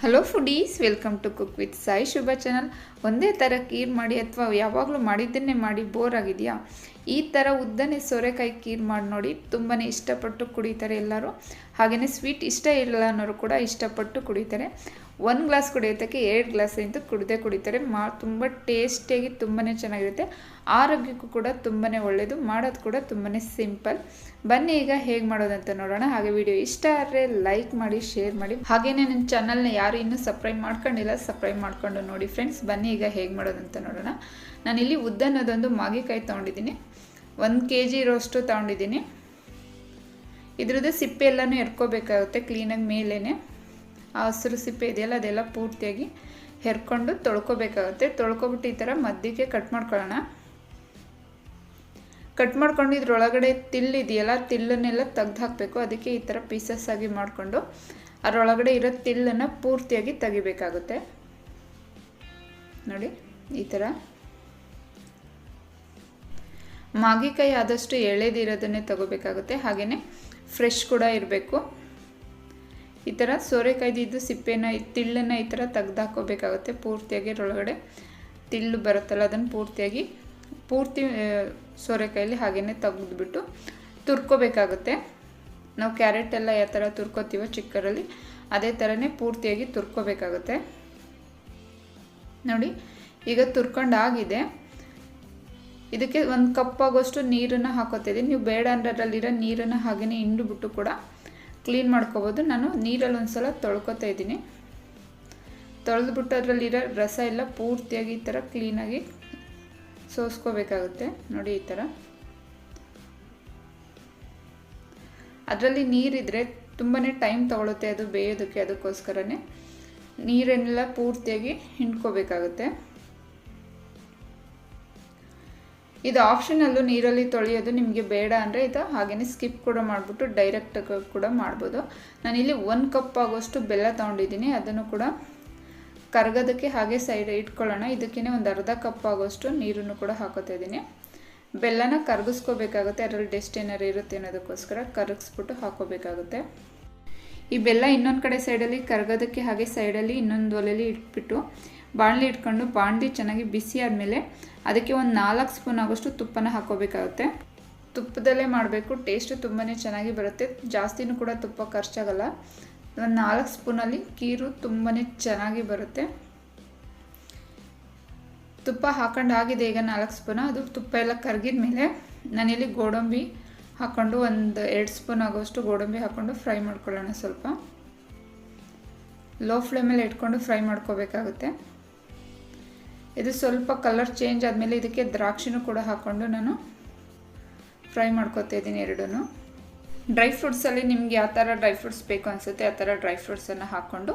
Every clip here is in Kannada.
Hello foodies welcome to cook with Sai Shubha channel ಒಂದೇ ಥರ ಕೀರ್ ಮಾಡಿ ಅಥವಾ ಯಾವಾಗಲೂ ಮಾಡಿದ್ದನ್ನೇ ಮಾಡಿ ಬೋರ್ ಆಗಿದೆಯಾ? ಈ ಥರ ಉದ್ದನೇ ಸೋರೆಕಾಯಿ ಕೀರ್ ಮಾಡಿ ನೋಡಿ ತುಂಬಾ ಇಷ್ಟಪಟ್ಟು ಕುಡಿತಾರೆ ಎಲ್ಲರೂ. ಹಾಗೆಯೇ ಸ್ವೀಟ್ ಇಷ್ಟ ಇರಲ್ಲ ಅನ್ನೋರು ಕೂಡ ಇಷ್ಟಪಟ್ಟು ಕುಡಿತಾರೆ. ಒಂದು ಗ್ಲಾಸ್ ಕುಡಿಯೋದಕ್ಕೆ ಎರಡು ಗ್ಲಾಸ್ ಅಂತೂ ಕುಡಿದೇ ಕುಡಿತಾರೆ. ಮಾ, ತುಂಬ ಟೇಸ್ಟಿಯಾಗಿ ತುಂಬಾ ಚೆನ್ನಾಗಿರುತ್ತೆ. ಆರೋಗ್ಯಕ್ಕೂ ಕೂಡ ತುಂಬಾ ಒಳ್ಳೆಯದು ಮಾಡೋದು ಕೂಡ ತುಂಬಾ ಸಿಂಪಲ್. ಬನ್ನಿ ಈಗ ಹೇಗೆ ಮಾಡೋದಂತ ನೋಡೋಣ. ಹಾಗೆ ವಿಡಿಯೋ ಇಷ್ಟ ಆದರೆ ಲೈಕ್ ಮಾಡಿ ಶೇರ್ ಮಾಡಿ. ಹಾಗೆಯೇ ನನ್ನ ಚಾನಲ್ನ ಯಾರು ಇನ್ನೂ ಸಬ್ಸ್ಕ್ರೈಬ್ ಮಾಡ್ಕೊಂಡಿಲ್ಲ ಸಬ್ಸ್ಕ್ರೈಬ್ ಮಾಡ್ಕೊಂಡು ನೋಡಿ ಫ್ರೆಂಡ್ಸ್ ಬನ್ನಿ ಈಗ ಹೇಗೆ ಮಾಡೋದಂತ ನೋಡೋಣ. ನಾನಿಲ್ಲಿ ಉದ್ದನ್ನೋದೊಂದು ಮಾಗಿಕಾಯಿ ತೊಗೊಂಡಿದ್ದೀನಿ. ಒಂದು ಕೆ ಜಿ ಇರೋಷ್ಟು ತೊಗೊಂಡಿದ್ದೀನಿ. ಇದ್ರದ್ದು ಸಿಪ್ಪೆ ಎಲ್ಲನೂ ಎರ್ಕೋಬೇಕಾಗುತ್ತೆ ಕ್ಲೀನಾಗಿ ಮೇಲೇ ಆ ಹಸಿರು ಸಿಪ್ಪೆ ಇದೆಯಲ್ಲ, ಅದೆಲ್ಲ ಪೂರ್ತಿಯಾಗಿ ಹೆರ್ಕೊಂಡು ತೊಳ್ಕೊಬೇಕಾಗುತ್ತೆ. ತೊಳ್ಕೊಬಿಟ್ಟು ಈ ಥರ ಮದ್ದಿಗೆ ಕಟ್ ಮಾಡ್ಕೊಳ್ಳೋಣ. ಕಟ್ ಮಾಡ್ಕೊಂಡು ಇದ್ರೊಳಗಡೆ ತಿಲ್ಲಿದೆಯಲ್ಲ ತಿಲ್ಲನ್ನೆಲ್ಲ ತೆಗ್ದು ಹಾಕಬೇಕು. ಅದಕ್ಕೆ ಈ ಥರ ಪೀಸಸ್ ಆಗಿ ಮಾಡಿಕೊಂಡು ಅದರೊಳಗಡೆ ಇರೋ ತಿಲ್ಲನ್ನು ಪೂರ್ತಿಯಾಗಿ ತೆಗಿಬೇಕಾಗುತ್ತೆ. ನೋಡಿ, ಈ ಥರ. ಮಾಗಿಕಾಯಿ ಆದಷ್ಟು ಎಳೆದಿರೋದನ್ನೇ ತಗೋಬೇಕಾಗುತ್ತೆ. ಹಾಗೆಯೇ ಫ್ರೆಶ್ ಕೂಡ ಇರಬೇಕು. ಈ ಥರ ಸೋರೆಕಾಯ್ದಿದ್ದು ಸಿಪ್ಪೆನ ತಿಳ್ಳನ್ನು ಈ ಥರ ತೆಗೆದಾಕೋಬೇಕಾಗುತ್ತೆ ಪೂರ್ತಿಯಾಗಿ ಅದರೊಳಗಡೆ. ತಿಳ್ಳು ಬರುತ್ತಲ್ಲ, ಅದನ್ನು ಪೂರ್ತಿಯಾಗಿ ಪೂರ್ತಿ ಸೋರೆಕಾಯಲ್ಲಿ ಹಾಗೆಯೇ ತೆಗೆದ್ಬಿಟ್ಟು ತುರ್ಕೋಬೇಕಾಗುತ್ತೆ. ನಾವು ಕ್ಯಾರೆಟ್ ಎಲ್ಲ ಯಾವ ಥರ ತುರ್ಕೋತೀವೋ ಚಿಕ್ಕರಲ್ಲಿ ಅದೇ ಥರನೇ ಪೂರ್ತಿಯಾಗಿ ತುರ್ಕೋಬೇಕಾಗುತ್ತೆ. ನೋಡಿ, ಈಗ ತುರ್ಕೊಂಡಾಗಿದೆ. ಇದಕ್ಕೆ ಒಂದು ಕಪ್ ಆಗೋಷ್ಟು ನೀರನ್ನು ಹಾಕೋತಿದ್ದೀನಿ ನೀವು ಬೇಡ ಅಂದ್ರೆ ಅದರಲ್ಲಿರೋ ನೀರನ್ನು ಹಾಗೆಯೇ ಹಿಂಡುಬಿಟ್ಟು ಕೂಡ ಕ್ಲೀನ್ ಮಾಡ್ಕೋಬೋದು. ನಾನು ನೀರಲ್ಲಿ ಒಂದು ಸಲ ತೊಳ್ಕೊತಾ ಇದ್ದೀನಿ. ತೊಳೆದ್ಬಿಟ್ಟು ಅದರಲ್ಲಿರೋ ರಸ ಎಲ್ಲ ಪೂರ್ತಿಯಾಗಿ ಈ ಥರ ಕ್ಲೀನಾಗಿ ಸೋಸ್ಕೋಬೇಕಾಗುತ್ತೆ. ನೋಡಿ ಈ ಥರ. ಅದರಲ್ಲಿ ನೀರಿದ್ರೆ ತುಂಬಾ ಟೈಮ್ ತಗೊಳುತ್ತೆ ಅದು ಬೇಯೋದಕ್ಕೆ ಅದಕ್ಕೋಸ್ಕರನೇ. ನೀರನ್ನೆಲ್ಲ ಪೂರ್ತಿಯಾಗಿ ಹಿಂಡ್ಕೋಬೇಕಾಗುತ್ತೆ. ಇದು ಆಪ್ಷನಲ್ಲೂ ನೀರಲ್ಲಿ ತೊಳೆಯೋದು ನಿಮಗೆ ಬೇಡ ಅಂದರೆ ಇದು ಹಾಗೇ ಸ್ಕಿಪ್ ಕೂಡ ಮಾಡಿಬಿಟ್ಟು ಡೈರೆಕ್ಟ್ ಕೂಡ ಮಾಡ್ಬೋದು. ನಾನಿಲ್ಲಿ ಒಂದು ಕಪ್ ಆಗೋಷ್ಟು ಬೆಲ್ಲ ತೊಗೊಂಡಿದ್ದೀನಿ. ಅದನ್ನು ಕೂಡ ಕರಗೋದಕ್ಕೆ ಹಾಗೆ ಸೈಡ್ ಇಟ್ಕೊಳ್ಳೋಣ. ಇದಕ್ಕೇ ಒಂದು ಅರ್ಧ ಕಪ್ ಆಗೋಷ್ಟು ನೀರನ್ನು ಕೂಡ ಹಾಕೋತಾ ಇದ್ದೀನಿ. ಬೆಲ್ಲನ ಕರಗಿಸ್ಕೋಬೇಕಾಗುತ್ತೆ. ಅದರಲ್ಲಿ ಡೆಸ್ಟ್ ಏನಾರು ಇರುತ್ತೆ ಅನ್ನೋದಕ್ಕೋಸ್ಕರ ಕರಗಿಸ್ಬಿಟ್ಟು ಹಾಕೋಬೇಕಾಗುತ್ತೆ. ಈ ಬೆಲ್ಲ ಇನ್ನೊಂದು ಕಡೆ ಸೈಡಲ್ಲಿ ಕರಗೋದಕ್ಕೆ ಹಾಗೆ ಸೈಡಲ್ಲಿ ಇನ್ನೊಂದು ಒಲೆಯಲ್ಲಿ ಇಟ್ಬಿಟ್ಟು ಬಾಣಲಿ ಇಟ್ಕೊಂಡು ಬಾಣಲಿ ಚೆನ್ನಾಗಿ ಬಿಸಿ ಆದಮೇಲೆ ಅದಕ್ಕೆ ಒಂದು ನಾಲ್ಕು ಸ್ಪೂನ್ ಆಗೋಷ್ಟು ತುಪ್ಪನ ಹಾಕೋಬೇಕಾಗುತ್ತೆ ತುಪ್ಪದಲ್ಲೇ ಮಾಡಬೇಕು ಟೇಸ್ಟು ತುಂಬಾ ಚೆನ್ನಾಗಿ ಬರುತ್ತೆ. ಜಾಸ್ತಿನೂ ಕೂಡ ತುಪ್ಪ ಖರ್ಚಾಗಲ್ಲ. ಒಂದು ನಾಲ್ಕು ಸ್ಪೂನಲ್ಲಿ ಕೀರು ತುಂಬಾ ಚೆನ್ನಾಗಿ ಬರುತ್ತೆ. ತುಪ್ಪ ಹಾಕೊಂಡಾಗಿದೆ ಈಗ ನಾಲ್ಕು ಸ್ಪೂನ, ಅದು ತುಪ್ಪ ಎಲ್ಲ ಕರಗಿದ ಮೇಲೆ ನಾನಿಲ್ಲಿ ಗೋಡಂಬಿ ಹಾಕ್ಕೊಂಡು ಒಂದು ಎರಡು ಸ್ಪೂನ್ ಆಗೋಷ್ಟು ಗೋಡಂಬಿ ಹಾಕ್ಕೊಂಡು ಫ್ರೈ ಮಾಡ್ಕೊಳ್ಳೋಣ ಸ್ವಲ್ಪ. ಲೋ ಫ್ಲೇಮಲ್ಲಿ ಇಟ್ಕೊಂಡು ಫ್ರೈ ಮಾಡ್ಕೋಬೇಕಾಗುತ್ತೆ. ಇದು ಸ್ವಲ್ಪ ಕಲರ್ ಚೇಂಜ್ ಆದಮೇಲೆ ಇದಕ್ಕೆ ದ್ರಾಕ್ಷಿನೂ ಕೂಡ ಹಾಕ್ಕೊಂಡು ನಾನು ಫ್ರೈ ಮಾಡ್ಕೋತಾ ಇದ್ದೀನಿ ಎರಡೂ ಡ್ರೈ ಫ್ರೂಟ್ಸಲ್ಲಿ ನಿಮ್ಗೆ ಯಾವ ಥರ ಡ್ರೈ ಫ್ರೂಟ್ಸ್ ಬೇಕು ಅನಿಸುತ್ತೆ ಆ ಥರ ಡ್ರೈ ಫ್ರೂಟ್ಸನ್ನು ಹಾಕ್ಕೊಂಡು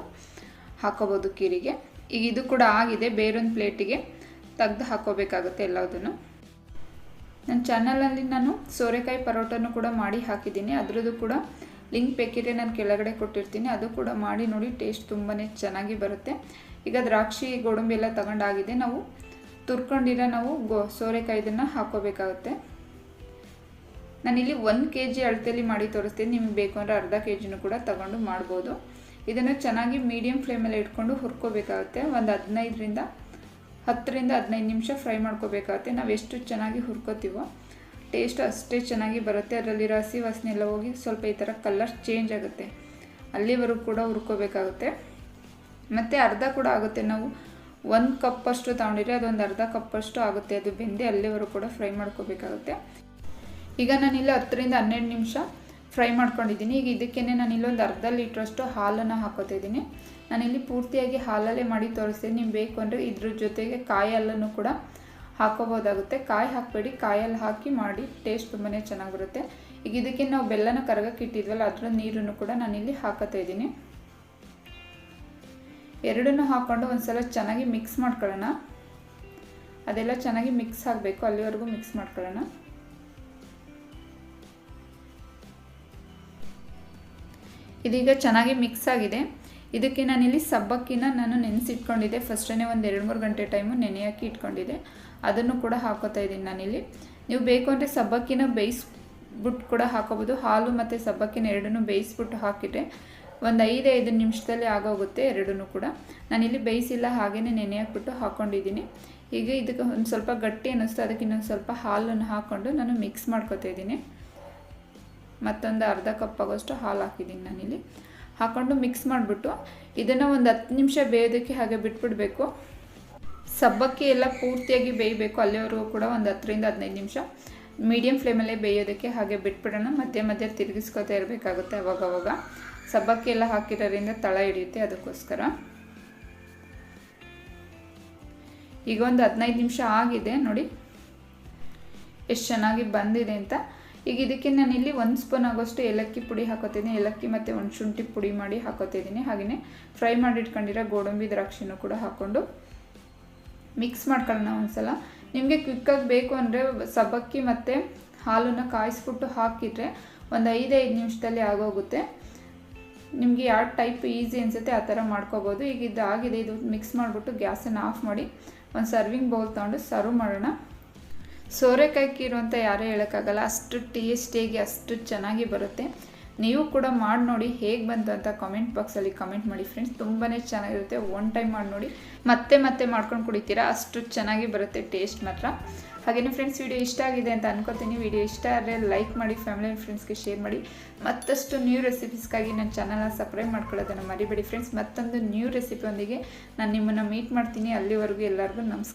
ಹಾಕೋಬೋದು ಕೀರಿಗೆ. ಈಗ ಇದು ಕೂಡ ಆಗಿದೆ, ಬೇರೊಂದು ಪ್ಲೇಟಿಗೆ ತೆಗ್ದು ಹಾಕೋಬೇಕಾಗುತ್ತೆ ಎಲ್ಲದನ್ನು ನನ್ನ ಚಾನಲಲ್ಲಿ ನಾನು ಸೋರೆಕಾಯಿ ಪರೋಟನೂ ಕೂಡ ಮಾಡಿ ಹಾಕಿದ್ದೀನಿ. ಅದರದ್ದು ಕೂಡ ಲಿಂಕ್ ಬೇಕಿದ್ರೆ ನಾನು ಕೆಳಗಡೆ ಕೊಟ್ಟಿರ್ತೀನಿ. ಅದು ಕೂಡ ಮಾಡಿ ನೋಡಿ ಟೇಸ್ಟ್ ತುಂಬಾ ಚೆನ್ನಾಗಿ ಬರುತ್ತೆ. ಈಗ ದ್ರಾಕ್ಷಿ, ಗೋಡಂಬಿ ಎಲ್ಲ ತಗೊಂಡಾಗಿದೆ. ನಾವು ತುರ್ಕೊಂಡಿರೋ ನಾವು ಗೋ, ಸೋರೆಕಾಯಿದನ್ನು ಹಾಕೋಬೇಕಾಗುತ್ತೆ. ನಾನಿಲ್ಲಿ ಒಂದು ಕೆ ಜಿ ಅಳತೆಯಲ್ಲಿ ಮಾಡಿ ತೋರಿಸ್ತೀನಿ. ನಿಮ್ಗೆ ಬೇಕು ಅಂದರೆ ಅರ್ಧ ಕೆ ಜಿನೂ ಕೂಡ ತಗೊಂಡು ಮಾಡ್ಬೋದು. ಇದನ್ನು ಚೆನ್ನಾಗಿ ಮೀಡಿಯಂ ಫ್ಲೇಮಲ್ಲಿ ಇಟ್ಕೊಂಡು ಹುರ್ಕೋಬೇಕಾಗುತ್ತೆ. ಒಂದು ಹದಿನೈದರಿಂದ, ಹತ್ತರಿಂದ ಹದಿನೈದು ನಿಮಿಷ ಫ್ರೈ ಮಾಡ್ಕೋಬೇಕಾಗುತ್ತೆ. ನಾವು ಎಷ್ಟು ಚೆನ್ನಾಗಿ ಹುರ್ಕೋತೀವೋ, ಟೇಸ್ಟ್ ಅಷ್ಟೇ ಚೆನ್ನಾಗಿ ಬರುತ್ತೆ. ಅದರಲ್ಲಿರೋ ಹಸಿ ವಾಸನೆ ಎಲ್ಲ ಹೋಗಿ ಸ್ವಲ್ಪ ಈ ಥರ ಕಲರ್ ಚೇಂಜ್ ಆಗುತ್ತೆ. ಅಲ್ಲಿವರೆಗೂ ಕೂಡ ಹುರ್ಕೋಬೇಕಾಗುತ್ತೆ. ಮತ್ತು ಅರ್ಧ ಕೂಡ ಆಗುತ್ತೆ. ನಾವು ಒಂದು ಕಪ್ಪಷ್ಟು ತಗೊಂಡಿದ್ರೆ ಅದೊಂದು ಅರ್ಧ ಕಪ್ಪಷ್ಟು ಆಗುತ್ತೆ. ಅದು ಬೆಂದೆ ಅಲ್ಲಿವರೆಗೂ ಕೂಡ ಫ್ರೈ ಮಾಡ್ಕೋಬೇಕಾಗುತ್ತೆ. ಈಗ ನಾನಿಲ್ಲಿ ಹತ್ತರಿಂದ ಹನ್ನೆರಡು ನಿಮಿಷ ಫ್ರೈ ಮಾಡ್ಕೊಂಡಿದ್ದೀನಿ. ಈಗ ಇದಕ್ಕೇ ನಾನು ಇಲ್ಲೊಂದು ಅರ್ಧ ಲೀಟ್ರಷ್ಟು ಹಾಲನ್ನು ಹಾಕೋತಾ ಇದ್ದೀನಿ. ನಾನಿಲ್ಲಿ ಪೂರ್ತಿಯಾಗಿ ಹಾಲಲ್ಲೇ ಮಾಡಿ ತೋರಿಸ್ತೀನಿ. ನಿಮ್ಗೆ ಬೇಕು ಅಂದರೆ ಇದ್ರ ಜೊತೆಗೆ ಕಾಯಿ ಹಾಲನ್ನು ಕೂಡ ಹಾಕೋಬೋದಾಗುತ್ತೆ ಕಾಯಿ ಹಾಕಬೇಡಿ. ಕಾಯಲ್ಲಿ ಹಾಕಿ ಮಾಡಿ ಟೇಸ್ಟ್ ತುಂಬಾ ಚೆನ್ನಾಗಿರುತ್ತೆ. ಈಗ ಇದಕ್ಕೆ ನಾವು ಬೆಲ್ಲನ ಕರಗಕ್ಕೆ ಇಟ್ಟಿದ್ವಲ್ಲ ಅದರ ನೀರನ್ನು ಕೂಡ ನಾನಿಲ್ಲಿ ಹಾಕೋತಾ ಇದ್ದೀನಿ. ಎರಡನ್ನೂ ಹಾಕ್ಕೊಂಡು ಒಂದ್ಸಲ ಚೆನ್ನಾಗಿ ಮಿಕ್ಸ್ ಮಾಡ್ಕೊಳ್ಳೋಣ. ಅದೆಲ್ಲ ಚೆನ್ನಾಗಿ ಮಿಕ್ಸ್ ಆಗಬೇಕು, ಅಲ್ಲಿವರೆಗೂ ಮಿಕ್ಸ್ ಮಾಡ್ಕೊಳ್ಳೋಣ. ಇದೀಗ ಚೆನ್ನಾಗಿ ಮಿಕ್ಸ್ ಆಗಿದೆ. ಇದಕ್ಕೆ ನಾನಿಲ್ಲಿ ಸಬ್ಬಕ್ಕಿನ ನಾನು ನೆನೆಸಿಟ್ಕೊಂಡಿದ್ದೆ. ಫಸ್ಟೇ ಒಂದು ಎರಡು ಮೂರು ಗಂಟೆ ಟೈಮು ನೆನೆಯಾಕಿ ಇಟ್ಕೊಂಡಿದ್ದೆ. ಅದನ್ನು ಕೂಡ ಹಾಕೋತಾ ಇದ್ದೀನಿ ನಾನಿಲ್ಲಿ. ನೀವು ಬೇಕು ಅಂದರೆ ಸಬ್ಬಕ್ಕಿನ ಬೇಯಿಸ್ಬಿಟ್ಟು ಕೂಡ ಹಾಕೋಬೋದು. ಹಾಲು ಮತ್ತು ಸಬ್ಬಕ್ಕಿನ ಎರಡನ್ನೂ ಬೇಯಿಸ್ಬಿಟ್ಟು ಹಾಕಿದರೆ ಒಂದು ಐದು ಐದು ನಿಮಿಷದಲ್ಲಿ ಆಗೋಗುತ್ತೆ ಎರಡೂ ಕೂಡ. ನಾನಿಲ್ಲಿ ಬೇಯಿಸಿಲ್ಲ ಹಾಗೇ ನೆನೆ ಹಾಕ್ಬಿಟ್ಟು ಹಾಕ್ಕೊಂಡಿದ್ದೀನಿ ಈಗ ಇದಕ್ಕೆ ಒಂದು ಸ್ವಲ್ಪ ಗಟ್ಟಿ ಅನ್ನಿಸ್ತು, ಅದಕ್ಕೆ ಇನ್ನೊಂದು ಸ್ವಲ್ಪ ಹಾಲನ್ನು ಹಾಕ್ಕೊಂಡು ನಾನು ಮಿಕ್ಸ್ ಮಾಡ್ಕೊತಾ ಇದ್ದೀನಿ. ಮತ್ತೊಂದು ಅರ್ಧ ಕಪ್ ಆಗೋಷ್ಟು ಹಾಲು ಹಾಕಿದ್ದೀನಿ ನಾನಿಲ್ಲಿ. ಹಾಕ್ಕೊಂಡು ಮಿಕ್ಸ್ ಮಾಡಿಬಿಟ್ಟು ಇದನ್ನು ಒಂದು ಹತ್ತು ನಿಮಿಷ ಬೇಯೋದಕ್ಕೆ ಹಾಗೆ ಬಿಟ್ಬಿಡಬೇಕು. ಸಬ್ಬಕ್ಕಿ ಎಲ್ಲ ಪೂರ್ತಿಯಾಗಿ ಬೇಯಬೇಕು, ಅಲ್ಲಿವರೆಗೂ ಕೂಡ ಒಂದು ಹತ್ತರಿಂದ ಹದಿನೈದು ನಿಮಿಷ. ಮೀಡಿಯಮ್ ಫ್ಲೇಮಲ್ಲೇ ಬೇಯೋದಕ್ಕೆ ಹಾಗೆ ಬಿಟ್ಬಿಡೋಣ. ಮಧ್ಯೆ ಮಧ್ಯೆ ತಿರುಗಿಸ್ಕೊತಾ ಇರಬೇಕಾಗುತ್ತೆ ಅವಾಗವಾಗ. ಸಬ್ಬಕ್ಕಿ ಎಲ್ಲ ಹಾಕಿರೋದ್ರಿಂದ ತಳ ಹಿಡಿಯುತ್ತೆ ಅದಕ್ಕೋಸ್ಕರ. ಈಗ ಒಂದು ಹದಿನೈದು ನಿಮಿಷ ಆಗಿದೆ, ನೋಡಿ. ಎಷ್ಟು ಚೆನ್ನಾಗಿ ಬಂದಿದೆ ಅಂತ. ಈಗ ಇದಕ್ಕೆ ನಾನು ನಾನಿಲ್ಲಿ ಒಂದು ಸ್ಪೂನ್ ಆಗೋಷ್ಟು ಏಲಕ್ಕಿ ಪುಡಿ ಹಾಕೋತಿದ್ದೀನಿ. ಏಲಕ್ಕಿ ಮತ್ತು ಒಂದು ಶುಂಠಿ ಪುಡಿ ಮಾಡಿ ಹಾಕೋತಿದ್ದೀನಿ. ಹಾಗೆಯೇ ಫ್ರೈ ಮಾಡಿ ಇಟ್ಕೊಂಡಿರೋ ಗೋಡಂಬಿ ದ್ರಾಕ್ಷಿನೂ ಕೂಡ ಹಾಕ್ಕೊಂಡು ಮಿಕ್ಸ್ ಮಾಡ್ಕೊಳ್ಳೋಣ ಒಂದ್ಸಲ. ನಿಮಗೆ ಕ್ವಿಕ್ಕಾಗಿ ಬೇಕು ಅಂದರೆ ಸಬ್ಬಕ್ಕಿ ಮತ್ತು ಹಾಲನ್ನು ಕಾಯಿಸ್ಬಿಟ್ಟು ಹಾಕಿದರೆ ಒಂದು ಐದೈದು ನಿಮಿಷದಲ್ಲಿ ಆಗೋಗುತ್ತೆ. ನಿಮಗೆ ಯಾವ ಟೈಪ್ ಈಸಿ ಅನಿಸುತ್ತೆ ಆ ಥರ ಮಾಡ್ಕೋಬೋದು. ಈಗ ಆಗಿದೆ, ಇದು ಮಿಕ್ಸ್ ಮಾಡಿಬಿಟ್ಟು ಗ್ಯಾಸನ್ನು ಆಫ್ ಮಾಡಿ ಒಂದು ಸರ್ವಿಂಗ್ ಬೌಲ್ ತೊಗೊಂಡು ಸರ್ವ್ ಮಾಡೋಣ. ಸೋರೆಕಾಯಿ ಕೀರು ಅಂತ ಯಾರೇ ಹೇಳೋಕ್ಕಾಗಲ್ಲ, ಅಷ್ಟು ಟೇಸ್ಟಿಯಾಗಿ ಅಷ್ಟು ಚೆನ್ನಾಗಿ ಬರುತ್ತೆ. ನೀವು ಕೂಡ ಮಾಡಿ ನೋಡಿ, ಹೇಗೆ ಬಂತು ಅಂತ ಕಾಮೆಂಟ್ ಬಾಕ್ಸಲ್ಲಿ ಕಮೆಂಟ್ ಮಾಡಿ ಫ್ರೆಂಡ್ಸ್ ತುಂಬಾ ಚೆನ್ನಾಗಿರುತ್ತೆ ಒನ್ ಟೈಮ್ ಮಾಡಿ ನೋಡಿ. ಮತ್ತೆ ಮತ್ತೆ ಮಾಡ್ಕೊಂಡು ಕುಡಿತೀರಾ, ಅಷ್ಟು ಚೆನ್ನಾಗಿ ಬರುತ್ತೆ ಟೇಸ್ಟ್ ಮಾತ್ರ. ಹಾಗೆಯೇ ಫ್ರೆಂಡ್ಸ್ ವಿಡಿಯೋ ಇಷ್ಟ ಆಗಿದೆ ಅಂತ ಅನ್ಕೋತೀನಿ ವಿಡಿಯೋ ಇಷ್ಟ ಆದರೆ ಲೈಕ್ ಮಾಡಿ ಫ್ಯಾಮಿಲಿ ಆ್ಯಂಡ್ ಫ್ರೆಂಡ್ಸ್ಗೆ ಶೇರ್ ಮಾಡಿ. ಮತ್ತಷ್ಟು ನ್ಯೂ ರೆಸಿಪೀಸ್ಗಾಗಿ ನನ್ನ ಚಾನಲ್ನ ಸಬ್ಸ್ಕ್ರೈಬ್ ಮಾಡ್ಕೊಳ್ಳೋದನ್ನು ಮರಿಬೇಡಿ ಫ್ರೆಂಡ್ಸ್ ಮತ್ತೊಂದು ನ್ಯೂ ರೆಸಿಪಿಯೊಂದಿಗೆ ನಾನು ನಿಮ್ಮನ್ನು ಮೀಟ್ ಮಾಡ್ತೀನಿ. ಅಲ್ಲಿವರೆಗೂ ಎಲ್ಲರಿಗೂ ನಮಸ್ಕಾರ.